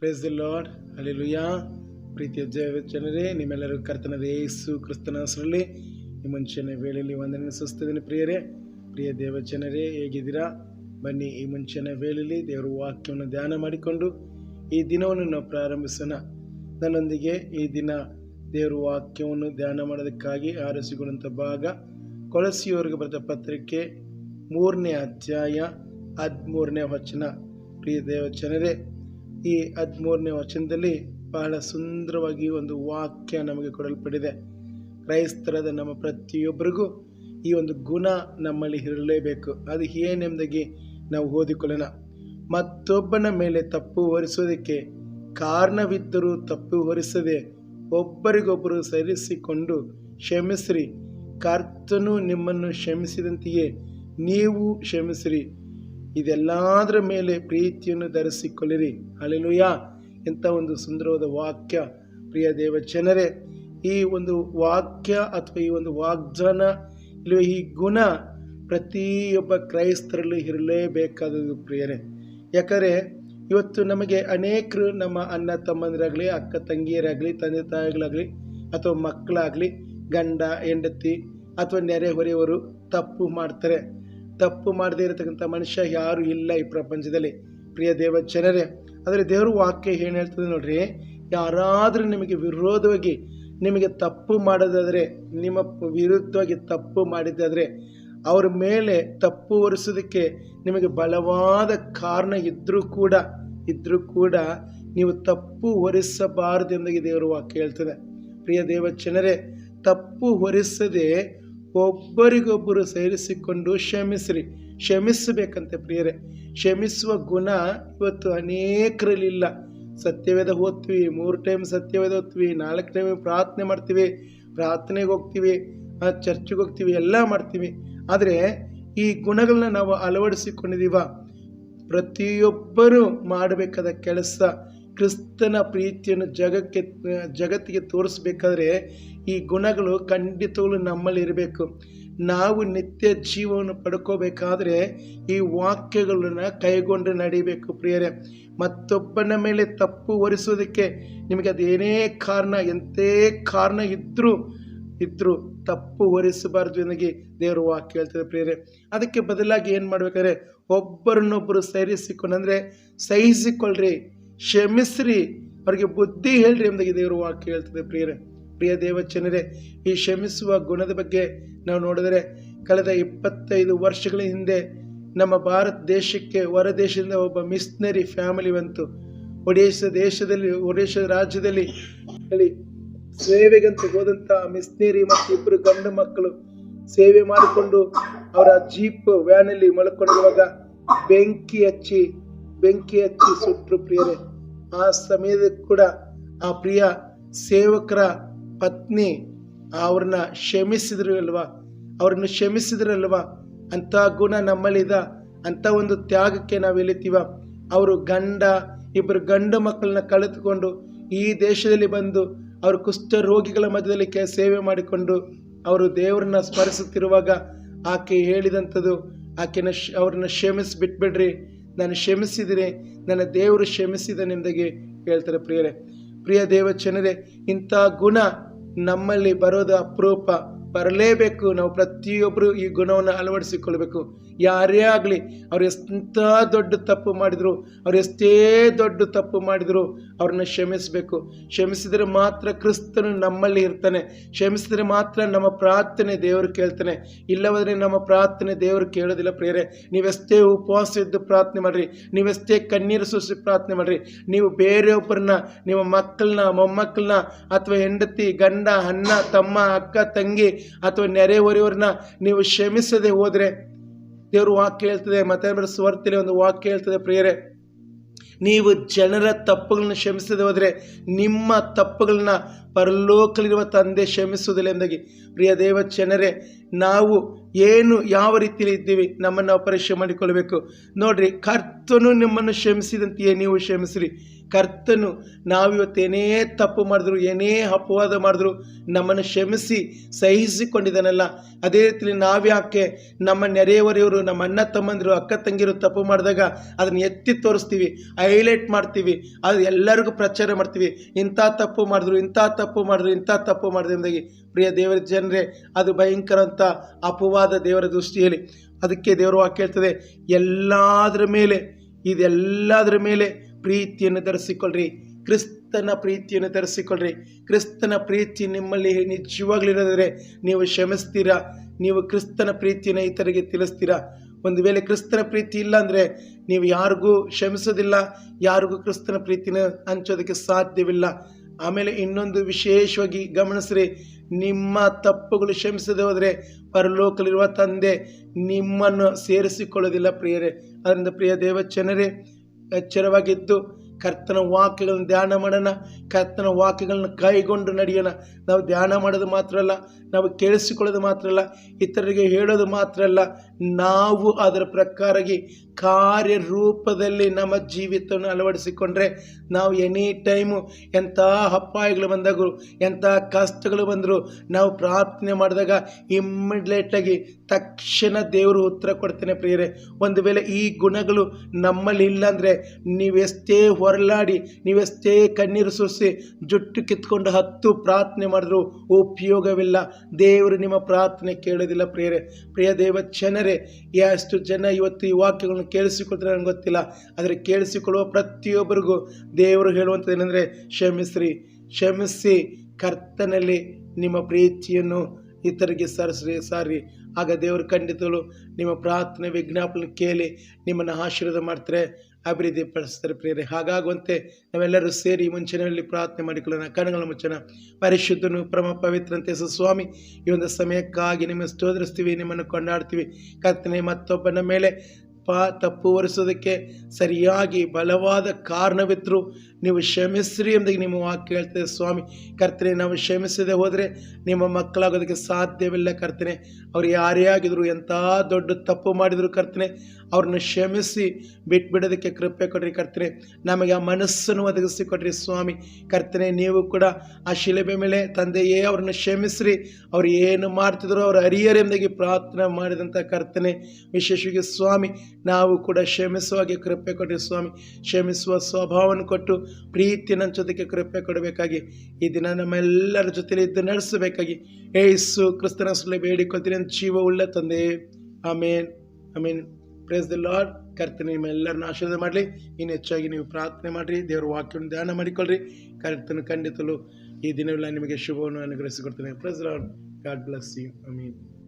Praise the lord ಅಲ್ಲಿಲುಯ್ಯ ಪ್ರೀತಿಯ ಜಯ ಜನರೇ ನಿಮ್ಮೆಲ್ಲರೂ ಕರ್ತನದ ಯೇಸು ಕ್ರಿಸ್ತನ ಹೆಸರಲ್ಲಿ ಈ ಮುಂಚೆನೇ ವೇಳೆಯಲ್ಲಿ ಒಂದನೇ ಸುಸ್ತಿದ್ದೀನಿ ಪ್ರಿಯರೇ. ಪ್ರಿಯ ದೇವ ಜನರೇ ಹೇಗಿದ್ದೀರಾ? ಬನ್ನಿ ಈ ಮುಂಚೆನೇ ವೇಳೆಯಲ್ಲಿ ದೇವರ ವಾಕ್ಯವನ್ನು ಧ್ಯಾನ ಮಾಡಿಕೊಂಡು ಈ ದಿನವನ್ನು ನಾವು ಪ್ರಾರಂಭಿಸೋಣ. ನನ್ನೊಂದಿಗೆ ಈ ದಿನ ದೇವರ ವಾಕ್ಯವನ್ನು ಧ್ಯಾನ ಮಾಡೋದಕ್ಕಾಗಿ ಆರಿಸಿಕೊಂಡಂಥ ಭಾಗ ಕೊಳಸಿಯವರಿಗೆ ಬರೆದ ಪತ್ರಿಕೆ ಮೂರನೇ ಅಧ್ಯಾಯ ಹದಿಮೂರನೇ ವಚನ. ಪ್ರಿಯ ದೇವ ಜನರೇ ಈ ಹದಿಮೂರನೇ ವಚನದಲ್ಲಿ ಬಹಳ ಸುಂದರವಾಗಿ ಒಂದು ವಾಕ್ಯ ನಮಗೆ ಕೊಡಲ್ಪಟ್ಟಿದೆ. ಕ್ರೈಸ್ತರದ ನಮ್ಮ ಪ್ರತಿಯೊಬ್ಬರಿಗೂ ಈ ಒಂದು ಗುಣ ನಮ್ಮಲ್ಲಿ ಇರಲೇಬೇಕು. ಅದು ಏನೆಂಬುದಾಗಿ ನಾವು ಓದಿಕೊಳ್ಳೋಣ. ಮತ್ತೊಬ್ಬನ ಮೇಲೆ ತಪ್ಪು ಹೊರಿಸೋದಕ್ಕೆ ಕಾರಣವಿದ್ದರೂ ತಪ್ಪು ಹೊರಿಸದೆ ಒಬ್ಬರಿಗೊಬ್ಬರು ಸರಿಸಿಕೊಂಡು ಕ್ಷಮಿಸ್ರಿ. ಕರ್ತನು ನಿಮ್ಮನ್ನು ಕ್ಷಮಿಸಿದಂತೆಯೇ ನೀವು ಕ್ಷಮಿಸಿರಿ. ಇದೆಲ್ಲದರ ಮೇಲೆ ಪ್ರೀತಿಯನ್ನು ಧರಿಸಿಕೊಳ್ಳಿರಿ. ಅಲೆಲುಯ ಎಂಥ ಒಂದು ಸುಂದರವಾದ ವಾಕ್ಯ. ಪ್ರಿಯ ದೇವ ಜನರೇ, ಈ ಒಂದು ವಾಕ್ಯ ಅಥವಾ ಈ ಒಂದು ವಾಗ್ದಾನ ಇಲ್ಲವೇ, ಈ ಗುಣ ಪ್ರತಿಯೊಬ್ಬ ಕ್ರೈಸ್ತರಲ್ಲಿ ಇರಲೇಬೇಕಾದದ್ದು ಪ್ರಿಯರೇ. ಯಾಕಂದರೆ, ಇವತ್ತು ನಮಗೆ ಅನೇಕರು ನಮ್ಮ ಅಣ್ಣ ತಮ್ಮಂದಿರಾಗಲಿ, ಅಕ್ಕ ತಂಗಿಯರಾಗಲಿ, ತಂದೆ ತಾಯಿಗಳಾಗಲಿ, ಅಥವಾ ಮಕ್ಕಳಾಗಲಿ, ಗಂಡ, ಹೆಂಡತಿ ಅಥವಾ ನೆರೆಹೊರೆಯವರು ತಪ್ಪು ಮಾಡ್ತಾರೆ. ತಪ್ಪು ಮಾಡದೇ ಇರತಕ್ಕಂಥ ಮನುಷ್ಯ ಯಾರೂ ಇಲ್ಲ ಈ ಪ್ರಪಂಚದಲ್ಲಿ. ಪ್ರಿಯ ದೇವ ಜನರೇ, ಆದರೆ ದೇವರ ವಾಕ್ಯ ಏನು ಹೇಳ್ತದೆ ನೋಡ್ರಿ, ಯಾರಾದರೂ ನಿಮಗೆ ವಿರೋಧವಾಗಿ ನಿಮಗೆ ತಪ್ಪು ಮಾಡೋದಾದರೆ, ನಿಮ್ಮ ವಿರುದ್ಧವಾಗಿ ತಪ್ಪು ಮಾಡಿದ್ದಾದರೆ, ಅವ್ರ ಮೇಲೆ ತಪ್ಪು ಒರೆಸೋದಕ್ಕೆ ನಿಮಗೆ ಬಲವಾದ ಕಾರಣ ಇದ್ದರೂ ಕೂಡ ಇದ್ದರೂ ಕೂಡ ನೀವು ತಪ್ಪು ಹೊರಿಸಬಾರದು ಎಂದಾಗಿ ದೇವರು ವಾಕ್ಯ ಹೇಳ್ತದೆ. ಪ್ರಿಯ ದೇವ ಜನರೇ, ತಪ್ಪು ಹೊರಿಸದೆ ಒಬ್ಬರಿಗೊಬ್ಬರು ಸೇರಿಸಿಕೊಂಡು ಕ್ಷಮಿಸ್ರಿ, ಕ್ಷಮಿಸಬೇಕಂತೆ ಪ್ರಿಯರೇ. ಕ್ಷಮಿಸುವ ಗುಣ ಇವತ್ತು ಅನೇಕರಲ್ಲಿಲ್ಲ. ಸತ್ಯವೇದ ಓದ್ತೀವಿ, ಮೂರು ಟೈಮ್ ಸತ್ಯವೇದ ಓದ್ತೀವಿ, ನಾಲ್ಕು ಟೈಮ್ ಪ್ರಾರ್ಥನೆ ಮಾಡ್ತೀವಿ, ಪ್ರಾರ್ಥನೆಗೆ ಹೋಗ್ತೀವಿ ಚರ್ಚಿಗೆ ಹೋಗ್ತೀವಿ, ಎಲ್ಲ ಮಾಡ್ತೀವಿ. ಆದರೆ ಈ ಗುಣಗಳನ್ನ ನಾವು ಅಳವಡಿಸಿಕೊಂಡಿದ್ದೀವ. ಪ್ರತಿಯೊಬ್ಬರೂ ಮಾಡಬೇಕಾದ ಕೆಲಸ ಕ್ರಿಸ್ತನ ಪ್ರೀತಿಯನ್ನು ಜಗಕ್ಕೆ, ಜಗತ್ತಿಗೆ ತೋರಿಸ್ಬೇಕಾದ್ರೆ ಈ ಗುಣಗಳು ಖಂಡಿತಗಳು ನಮ್ಮಲ್ಲಿ ಇರಬೇಕು. ನಾವು ನಿತ್ಯ ಜೀವವನ್ನು ಪಡ್ಕೋಬೇಕಾದ್ರೆ ಈ ವಾಕ್ಯಗಳನ್ನು ಕೈಗೊಂಡು ನಡೀಬೇಕು ಪ್ರಿಯರೇ. ಮತ್ತೊಬ್ಬನ ಮೇಲೆ ತಪ್ಪು ಒರೆಸೋದಕ್ಕೆ ನಿಮಗೆ ಅದೇನೇ ಕಾರಣ ಎಂಥೇ ಕಾರಣ ಇದ್ದರೂ ಇದ್ದರೂ ತಪ್ಪು ಹೊರಿಸಬಾರ್ದು ನನಗೆ ದೇವರು ವಾಕ್ಯ ಹೇಳ್ತಾರೆ ಪ್ರಿಯರೇ. ಅದಕ್ಕೆ ಬದಲಾಗಿ ಏನು ಮಾಡ್ಬೇಕಾದ್ರೆ, ಒಬ್ಬರನ್ನೊಬ್ಬರು ಸಹಿಸಿಕೊಂಡು ಸಹಿಸಿಕೊಳ್ಳ್ರಿ. ಕ್ಷಮಿಸ್ರಿ. ಅವರಿಗೆ ಬುದ್ಧಿ ಹೇಳ್ರಿ ಎಂಬುದಾಗಿ ದೇವರು ವಾಕ್ಯ ಹೇಳ್ತದೆ ಪ್ರಿಯರೇ. ಪ್ರಿಯ ದೇವಚನರೇ ಈ ಕ್ಷಮಿಸುವ ಗುಣದ ಬಗ್ಗೆ ನಾವು ನೋಡಿದರೆ ಕಳೆದ ಇಪ್ಪತ್ತೈದು ವರ್ಷಗಳ ಹಿಂದೆ ನಮ್ಮ ಭಾರತ ದೇಶಕ್ಕೆ ಹೊರದೇಶದಿಂದ ಒಬ್ಬ ಮಿಸ್ನರಿ ಫ್ಯಾಮಿಲಿ ಬಂತು. ಒಡಿಶಾ ದೇಶದಲ್ಲಿ, ಒಡಿಶಾ ರಾಜ್ಯದಲ್ಲಿ ಹೇಳಿ ಸೇವೆಗಂತ ಹೋದಂಥ ಮಿಸ್ನೇರಿ ಮತ್ತು ಇಬ್ಬರು ಗಂಡು ಮಕ್ಕಳು ಸೇವೆ ಮಾಡಿಕೊಂಡು ಅವರ ಜೀಪ್ ವ್ಯಾನಲ್ಲಿ ಮಲ್ಕೊಂಡಿರುವಾಗ ಬೆಂಕಿ ಹಚ್ಚಿ ಬೆಂಕಿ ಹಚ್ಚಿ ಸುಟ್ಟರು ಪ್ರಿಯರೇ. ಆ ಸಮಯದ ಕೂಡ ಆ ಪ್ರಿಯ ಸೇವಕರ ಪತ್ನಿ ಅವ್ರನ್ನ ಕ್ಷಮಿಸಿದ್ರು ಅಲ್ವಾ ಅವ್ರನ್ನ ಕ್ಷಮಿಸಿದ್ರಲ್ವಾ? ಅಂಥ ಗುಣ ನಮ್ಮಲ್ಲಿದ ಅಂತ ಒಂದು ತ್ಯಾಗಕ್ಕೆ ನಾವು ಎಳಿತೀವ ಅವರು ಗಂಡ ಇಬ್ಬರು ಗಂಡು ಮಕ್ಕಳನ್ನ ಕಳೆದುಕೊಂಡು ಈ ದೇಶದಲ್ಲಿ ಬಂದು ಅವರು ಕುಷ್ಠ ರೋಗಿಗಳ ಮಧ್ಯದಲ್ಲಿ ಸೇವೆ ಮಾಡಿಕೊಂಡು ಅವರು ದೇವರನ್ನ ಸ್ಮರಿಸುತ್ತಿರುವಾಗ ಆಕೆ ಹೇಳಿದಂಥದ್ದು, ಆಕೆನ ಅವ್ರನ್ನ ಕ್ಷಮಿಸಿ, ಬಿಟ್ಬಿಡ್ರಿ. ನಾನು ಕ್ಷಮಿಸಿದ್ದೀನಿ. ನನ್ನ ದೇವರು ಕ್ಷಮಿಸಿದನೆಂದಾಗಿ ಹೇಳ್ತಾರೆ ಪ್ರಿಯರೇ. ಪ್ರಿಯ ದೇವ ಜನರೇ ಇಂಥ ಗುಣ ನಮ್ಮಲ್ಲಿ ಬರೋದು ಅಪರೂಪ. ಬರಲೇಬೇಕು. ನಾವು ಪ್ರತಿಯೊಬ್ಬರು ಈ ಗುಣವನ್ನು ಅಳವಡಿಸಿಕೊಳ್ಬೇಕು. ಯಾರೇ ಆಗಲಿ, ಅವ್ರು ಎಂಥ ದೊಡ್ಡ ತಪ್ಪು ಮಾಡಿದರು, ಅವ್ರು ಎಷ್ಟೇ ದೊಡ್ಡ ತಪ್ಪು ಮಾಡಿದರು, ಅವ್ರನ್ನ ಕ್ಷಮಿಸಬೇಕು. ಕ್ಷಮಿಸಿದರೆ ಮಾತ್ರ ಕ್ರಿಸ್ತನು ನಮ್ಮಲ್ಲಿ ಇರ್ತಾನೆ. ಕ್ಷಮಿಸಿದರೆ ಮಾತ್ರ ನಮ್ಮ ಪ್ರಾರ್ಥನೆ ದೇವರು ಕೇಳ್ತಾನೆ. ಇಲ್ಲವಾದರೆ ನಮ್ಮ ಪ್ರಾರ್ಥನೆ ದೇವರು ಕೇಳೋದಿಲ್ಲ ಪ್ರೇರೆ ನೀವೆಷ್ಟೇ ಉಪವಾಸ ಇದ್ದು ಪ್ರಾರ್ಥನೆ ಮಾಡಿರಿ, ನೀವೆಷ್ಟೇ ಕಣ್ಣೀರು ಸುರಿಸಿ ಪ್ರಾರ್ಥನೆ ಮಾಡಿರಿ, ನೀವು ಬೇರೆಯೊಬ್ಬರನ್ನ, ನಿಮ್ಮ ಮಕ್ಕಳನ್ನ, ಮೊಮ್ಮಕ್ಕಳನ್ನ, ಅಥವಾ ಹೆಂಡತಿ, ಗಂಡ, ಅಣ್ಣ, ತಮ್ಮ, ಅಕ್ಕ, ತಂಗಿ ಅಥವಾ ನೆರೆಹೊರೆಯವ್ರನ್ನ ನೀವು ಕ್ಷಮಿಸದೆ ಹೋದರೆ ದೇವರು ವಾಕ್ಯ ಹೇಳ್ತದೆ ಮತ್ತೆ ಸ್ವರ್ತಿಲಿ ಒಂದು ವಾಕ್ಯ ಹೇಳ್ತದೆ ಪ್ರಿಯರೇ. ನೀವು ಜನರ ತಪ್ಪುಗಳನ್ನ ಕ್ಷಮಿಸದೆ ಹೋದರೆ ನಿಮ್ಮ ತಪ್ಪುಗಳನ್ನ ಪರಲೋಕಲಿರುವ ತಂದೆ ಕ್ಷಮಿಸುವುದಿಲ್ಲ ಎಂದಾಗಿ. ಪ್ರಿಯ ದೇವ ಜನರೇ, ನಾವು ಏನು ಯಾವ ರೀತಿಯಲ್ಲಿ ಇದ್ದೀವಿ ನಮ್ಮನ್ನು ಅಪರೇಷನ್ ಮಾಡಿಕೊಳ್ಬೇಕು. ನೋಡ್ರಿ, ಕರ್ತನು ನಿಮ್ಮನ್ನು ಕ್ಷಮಿಸಿದಂತೆಯೇ ನೀವು ಕ್ಷಮಿಸಿರಿ. ಕರ್ತನು ನಾವಿವತ್ತೇನೇ ತಪ್ಪು ಮಾಡಿದ್ರು, ಏನೇ ಅಪವಾದ ಮಾಡಿದ್ರು, ನಮ್ಮನ್ನು ಕ್ಷಮಿಸಿ, ಸಹಿಸಿಕೊಂಡಿದ್ದಾನಲ್ಲ. ಅದೇ ರೀತಿಯಲ್ಲಿ ನಾವ್ಯಾಕೆ ನಮ್ಮ ನೆರೆಯವರೆಯವರು ನಮ್ಮ ಅಣ್ಣ ತಮ್ಮಂದಿರು, ಅಕ್ಕ ತಂಗಿರು ತಪ್ಪು ಮಾಡಿದಾಗ ಅದನ್ನು ಎತ್ತಿ ತೋರಿಸ್ತೀವಿ, ಹೈಲೈಟ್ ಮಾಡ್ತೀವಿ, ಅದು ಎಲ್ಲರಿಗೂ ಪ್ರಚಾರ ಮಾಡ್ತೀವಿ. ಇಂಥ ತಪ್ಪು ಮಾಡಿದ್ರು, ಇಂಥ ತಪ್ಪು ಮಾಡಿದ್ರು, ಇಂಥ ತಪ್ಪು ಮಾಡಿದ್ರು ಪ್ರಿಯ ದೇವರ ಜನರೇ, ಅದು ಭಯಂಕರ ಅಂತ ಅಪವಾದ ದೇವರ ದೃಷ್ಟಿಯಲ್ಲಿ ಅದಕ್ಕೆ ದೇವರು ವಾಕ್ಯ ಹೇಳ್ತದೆ, ಎಲ್ಲದರ ಮೇಲೆ, ಇದೆಲ್ಲದರ ಮೇಲೆ ಪ್ರೀತಿಯನ್ನು ಧರಿಸಿಕೊಳ್ಳ್ರಿ. ಕ್ರಿಸ್ತನ ಪ್ರೀತಿಯನ್ನು ಧರಿಸಿಕೊಳ್ಳ್ರಿ. ಕ್ರಿಸ್ತನ ಪ್ರೀತಿ ನಿಮ್ಮಲ್ಲಿ ನಿಜವಾಗ್ಲಿರೋದ್ರೆ ನೀವು ಶ್ರಮಿಸ್ತೀರಾ ನೀವು ಕ್ರಿಸ್ತನ ಪ್ರೀತಿಯನ್ನು ಇತರಿಗೆ ತಿಳಿಸ್ತೀರಾ? ಒಂದು ವೇಳೆ ಕ್ರಿಸ್ತನ ಪ್ರೀತಿ ಇಲ್ಲ ಅಂದರೆ ನೀವು ಯಾರಿಗೂ ಶ್ರಮಿಸೋದಿಲ್ಲ ಯಾರಿಗೂ ಕ್ರಿಸ್ತನ ಪ್ರೀತಿನ ಹಂಚೋದಕ್ಕೆ ಸಾಧ್ಯವಿಲ್ಲ. ಆಮೇಲೆ ಇನ್ನೊಂದು ವಿಶೇಷವಾಗಿ ಗಮನಿಸ್ರಿ. ನಿಮ್ಮ ತಪ್ಪುಗಳು ಶ್ರಮಿಸದೆ ಹೋದರೆ ಪರಲೋಕಲಿರುವ ತಂದೆ ನಿಮ್ಮನ್ನು ಸೇರಿಸಿಕೊಳ್ಳೋದಿಲ್ಲ ಪ್ರಿಯರೇ. ಅದರಿಂದ ಪ್ರಿಯ ದೇವಚನರೇ ಎಚ್ಚರವಾಗಿದ್ದು ಕರ್ತನ ವಾಕ್ಯಗಳನ್ನು ಧ್ಯಾನ ಮಾಡೋಣ. ಕರ್ತನ ವಾಕ್ಯಗಳನ್ನು ಕೈಗೊಂಡು ನಡೆಯೋಣ. ನಾವು ಧ್ಯಾನ ಮಾಡೋದು ಮಾತ್ರ ಅಲ್ಲ, ನಾವು ಕೇಳಿಸಿಕೊಳ್ಳೋದು ಮಾತ್ರ ಅಲ್ಲ, ಇತರರಿಗೆ ಹೇಳೋದು ಮಾತ್ರ ಅಲ್ಲ. ನಾವು ಅದರ ಪ್ರಕಾರಗಿ ಕಾರ್ಯರೂಪದಲ್ಲಿ ನಮ್ಮ ಜೀವಿತವನ್ನು ಅಳವಡಿಸಿಕೊಂಡ್ರೆ ನಾವು ಎನಿ ಟೈಮು ಎಂಥ ಅಪಾಯಗಳು ಬಂದಾಗಲೂ, ಎಂಥ ಕಷ್ಟಗಳು ಬಂದರೂ ನಾವು ಪ್ರಾರ್ಥನೆ ಮಾಡಿದಾಗ ಇಮ್ಮಿಡಿಯೇಟಾಗಿ ತಕ್ಷಣ ದೇವರು ಉತ್ತರ ಕೊಡ್ತೇನೆ ಪ್ರಿಯರೇ. ಒಂದು ವೇಳೆ ಈ ಗುಣಗಳು ನಮ್ಮಲ್ಲಿ ಇಲ್ಲ ಅಂದರೆ ನೀವೆಷ್ಟೇ ಹೊರಲಾಡಿ ನೀವೆಷ್ಟೇ ಕಣ್ಣೀರು ಸುರಿಸಿ, ಜುಟ್ಟು ಕಿತ್ಕೊಂಡು ಹತ್ತು ಪ್ರಾರ್ಥನೆ ಮಾಡಿದ್ರು ಉಪಯೋಗವಿಲ್ಲ. ದೇವರು ನಿಮ್ಮ ಪ್ರಾರ್ಥನೆ ಕೇಳೋದಿಲ್ಲ ಪ್ರಿಯರೇ. ಪ್ರಿಯ ದೇವ ಜನರೇ, ಎಷ್ಟು ಜನ ಇವತ್ತು ಈ ವಾಕ್ಯಗಳನ್ನು ಕೇಳಿಸಿಕೊಳ್ತಾರೆ ನನಗೆ ಗೊತ್ತಿಲ್ಲ. ಆದರೆ ಕೇಳಿಸಿಕೊಳ್ಳುವ ಪ್ರತಿಯೊಬ್ಬರಿಗೂ ದೇವರು ಹೇಳುವಂಥದ್ದು ಏನಂದರೆ ಕ್ಷಮಿಸ್ರಿ. ಕ್ಷಮಿಸಿ ಕರ್ತನಲ್ಲಿ ನಿಮ್ಮ ಪ್ರೀತಿಯನ್ನು ಇತರಿಗೆ ಸರಿಸ್ರಿ, ಸಾರಿ. ಆಗ ದೇವರು ಖಂಡಿತಲು ನಿಮ್ಮ ಪ್ರಾರ್ಥನೆ ವಿಜ್ಞಾಪನೆ ಕೇಳಿ ನಿಮ್ಮನ್ನು ಆಶೀರ್ವಾದ ಮಾಡ್ತಾರೆ, ಅಭಿವೃದ್ಧಿ ಪಡಿಸ್ತಾರೆ ಪ್ರೇರೆ ಹಾಗಾಗುವಂತೆ ನಾವೆಲ್ಲರೂ ಸೇರಿ ಮುಂಚಿನಲ್ಲಿ ಪ್ರಾರ್ಥನೆ ಮಾಡಿಕೊಳ್ಳೋಣ. ಕಣಗಳ ಮುಚ್ಚನ ಪರಿಶುದ್ಧನು ಪರಮ ಪವಿತ್ರಂತೆ ಸ್ವಾಮಿ, ಈ ಒಂದು ಸಮಯಕ್ಕಾಗಿ ನಿಮ್ಮ ಸ್ತೋದರಿಸ್ತೀವಿ ನಿಮ್ಮನ್ನು ಕೊಂಡಾಡ್ತೀವಿ. ಕರ್ತನೆ, ಮತ್ತೊಬ್ಬನ ಮೇಲೆ ಪಾ ತಪ್ಪು ಒರೆಸೋದಕ್ಕೆ ಸರಿಯಾಗಿ ಬಲವಾದ ಕಾರಣವಿದ್ದರೂ ನೀವು ಕ್ಷಮಿಸ್ರಿ ಎಂಬುದಾಗಿ ನಿಮ್ಮ ವಾಕ್ ಹೇಳ್ತದೆ ಸ್ವಾಮಿ. ಕರ್ತನೆ, ನಾವು ಕ್ಷಮಿಸದೆ ಹೋದರೆ ನಿಮ್ಮ ಮಕ್ಕಳಾಗೋದಕ್ಕೆ ಸಾಧ್ಯವಿಲ್ಲ ಕರ್ತನೆ. ಅವ್ರು ಯಾರೇ ಆಗಿದ್ರು ಎಂಥ ದೊಡ್ಡ ತಪ್ಪು ಮಾಡಿದರೂ ಕರ್ತನೆ. ಅವ್ರನ್ನ ಕ್ಷಮಿಸಿ, ಬಿಟ್ಬಿಡೋದಕ್ಕೆ ಕೃಪೆ ಕೊಡ್ರಿ ಕರ್ತನೆ. ನಮಗೆ ಆ ಮನಸ್ಸನ್ನು ಒದಗಿಸಿ ಕೊಡ್ರಿ ಸ್ವಾಮಿ. ಕರ್ತನೆ, ನೀವು ಕೂಡ ಆ ಶಿಲೆಬೆ ಮೇಲೆ ತಂದೆಯೇ ಅವ್ರನ್ನ ಕ್ಷಮಿಸ್ರಿ. ಅವ್ರು ಏನು ಮಾಡ್ತಿದ್ರು ಅವ್ರ ಹರಿಯರೆಂದಾಗಿ ಪ್ರಾರ್ಥನೆ ಮಾಡಿದಂಥ ಕರ್ತನೆ. ವಿಶೇಷವಾಗಿ ಸ್ವಾಮಿ, ನಾವು ಕೂಡ ಕ್ಷಮಿಸುವಾಗೆ ಕೃಪೆ ಕೊಡ್ರಿ ಸ್ವಾಮಿ. ಕ್ಷಮಿಸುವ ಸ್ವಭಾವವನ್ನು ಕೊಟ್ಟು ಪ್ರೀತಿ ನಂಚೋದಕ್ಕೆ ಕೃಪೆ ಕೊಡಬೇಕಾಗಿ, ಈ ದಿನ ನಮ್ಮೆಲ್ಲರ ಜೊತೆಲಿ ಇದ್ದು ನಡೆಸಬೇಕಾಗಿ ಏಸು ಕ್ರಿಸ್ತನ ಸುಲಭ ಬೇಡಿಕೊಳ್ತೀನಿ. ಜೀವ ಉಳ್ಳ ತಂದೆ. Amen. Amen. Praise the Lord ಕರ್ತನೆ ನಿಮ್ಮೆಲ್ಲರನ್ನ ಆಶೀರ್ವಾದ ಮಾಡಲಿ. ಇನ್ನು ಹೆಚ್ಚಾಗಿ ನೀವು ಪ್ರಾರ್ಥನೆ ಮಾಡಿರಿ. ದೇವರ ವಾಕ್ಯವನ್ನು ಧ್ಯಾನ ಮಾಡಿಕೊಳ್ಳ್ರಿ. ಕರ್ತನ ಖಂಡಿತಲು ಈ ದಿನವೆಲ್ಲ ನಿಮಗೆ ಶುಭವನ್ನು ಅನುಗ್ರಹಿಸಿಕೊಡ್ತೇನೆ. Praise Lord God bless you amen